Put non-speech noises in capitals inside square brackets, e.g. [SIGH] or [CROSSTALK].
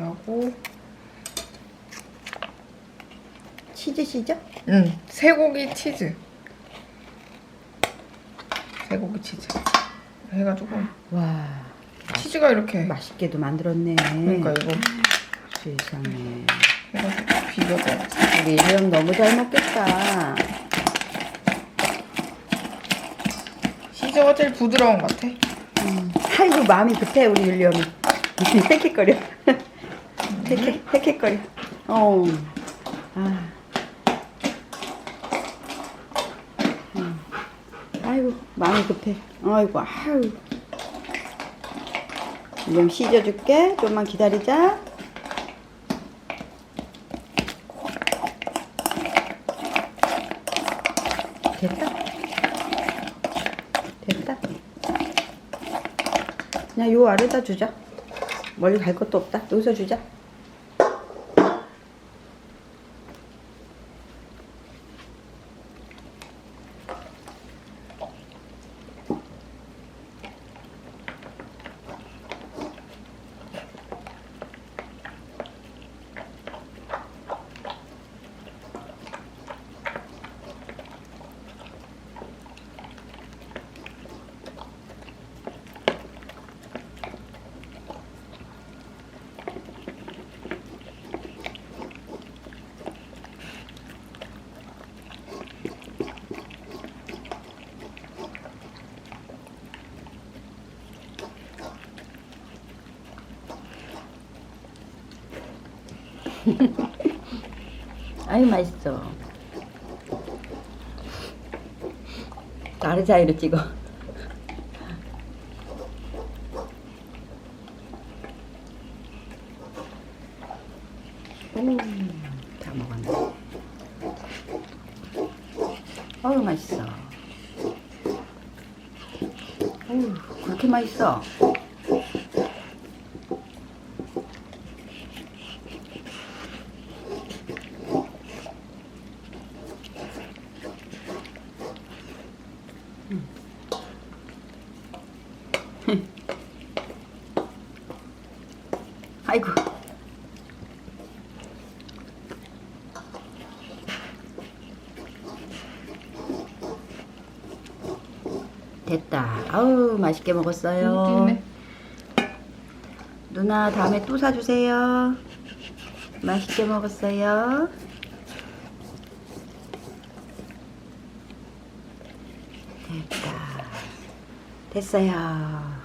이렇게 하고 치즈 시죠? 응 쇠고기 치즈 쇠고기 치즈 해가지고 와 치즈가 이렇게 맛있게도 만들었네. 그러니까 이거 세상에. 해가지고 비벼서 우리 일령 너무 잘 먹겠다. 치즈가 제일 부드러운 것 같아 음. 아이고 마음이 급해 우리 율령이. 헥헥거려. [LAUGHS] 헥헥 헥헥거려. 어. 아. 음. 아이고 마음이 급해. 아이고 아유. 율령 씻어줄게. 좀만 기다리자. 됐다. 됐다. 그냥 요 아래다 주자. 멀리 갈 것도 없다. 여기서 주자. [LAUGHS] 아이 맛있어. 아래 사이로 찍어. 오, 다 먹었네. 어우 맛있어. 어우 그렇게 맛있어. [LAUGHS] 아이고. 됐다. 아우 맛있게 먹었어요. 네 누나 다음에 또 사주세요. 맛있게 먹었어요. 됐다. 됐어요.